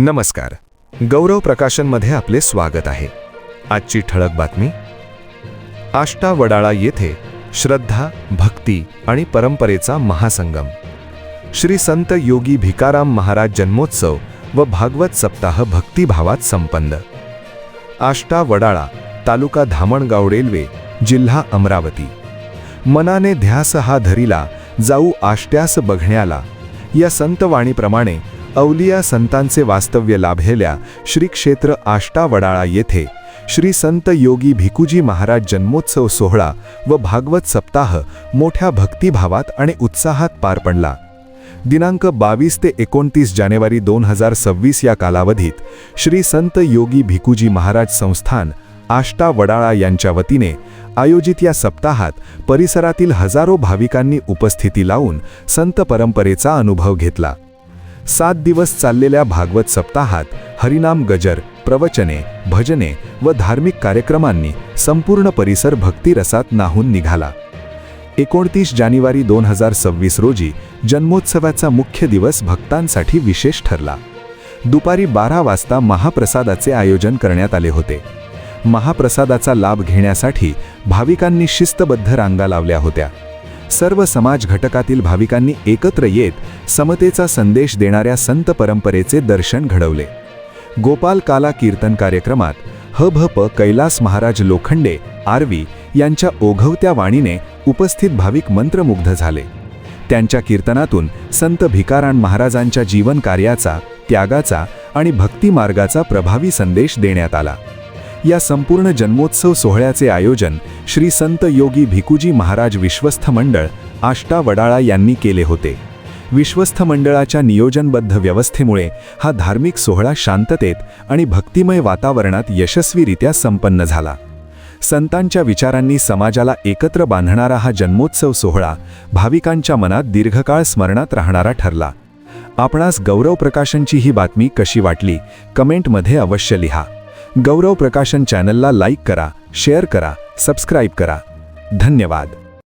नमस्कार. गौरव प्रकाशनमध्ये आपले स्वागत आहे. आजची ठळक बातमी. आष्टा वडाळा येथे श्रद्धा भक्ती आणि परंपरेचा महासंगम. श्री संत योगी भिकाराम महाराज जन्मोत्सव व भागवत सप्ताह भक्तिभावात संपन्न. आष्टा वडाळा तालुका धामणगाव रेल्वे जिल्हा अमरावती. मनाने ध्यास हा धरिला जाऊ आष्ट्यास बघण्याला. या संतवाणीप्रमाणे अवलिया संतांचे वास्तव्य लाभलेल्या श्री क्षेत्र आष्टा वडाळा येथे श्री संत योगी भिकुजी महाराज जन्मोत्सव सोहळा व भागवत सप्ताह मोठ्या भक्तिभावात आणि उत्साहात पार पडला. दिनांक बावीस ते एकोणतीस जानेवारी दोन हजार सव्वीस या कालावधीत श्री संत योगी भिकुजी महाराज संस्थान आष्टा वडाळा यांच्या वतीने आयोजित या सप्ताहात परिसरातील हजारो भाविकांनी उपस्थिती लावून संत परंपरेचा अनुभव घेतला. सात दिवस चाललेल्या भागवत सप्ताहात हरिनाम गजर प्रवचने भजने व धार्मिक कार्यक्रमांनी संपूर्ण परिसर भक्तिरसात नाहून निघाला. एकोणतीस जानेवारी दोन हजार सव्वीस रोजी जन्मोत्सवाचा मुख्य दिवस भक्तांसाठी विशेष ठरला. दुपारी बारा वाजता महाप्रसादाचे आयोजन करण्यात आले होते. महाप्रसादाचा लाभ घेण्यासाठी भाविकांनी शिस्तबद्ध रांगा लावल्या होत्या. सर्व समाज घटकातील भाविकांनी एकत्र येत समतेचा संदेश देणाऱ्या संत परंपरेचे दर्शन घडवले. गोपाल काला कीर्तन कार्यक्रमात ह भ प कैलास महाराज लोखंडे आरवी यांच्या ओघवत्या वाणीने उपस्थित भाविक मंत्रमुग्ध झाले. त्यांच्या कीर्तनातून संत भिकाराण महाराजांच्या जीवन कार्याचा त्यागाचा आणि भक्तिमार्गाचा प्रभावी संदेश देण्यात आला. या संपूर्ण जन्मोत्सव सोहळ्याचे आयोजन श्री संत योगी भिकुजी महाराज विश्वस्थ मंडळ आष्टा वडाळा यांनी केले होते. विश्वस्थ मंडळाच्या नियोजनबद्ध व्यवस्थेमुळे हा धार्मिक सोहळा शांततेत आणि भक्तिमय वातावरणात यशस्वीरित्या संपन्न झाला. संतांच्या विचारांनी समाजाला एकत्र बांधणारा हा जन्मोत्सव सोहळा भाविकांच्या मनात दीर्घकाळ स्मरणात राहणारा ठरला. आपणास गौरव प्रकाशनची ही बातमी कशी वाटली? कमेंटमध्ये अवश्य लिहा. गौरव प्रकाशन चॅनलला लाईक करा शेअर करा सबस्क्राईब करा. धन्यवाद.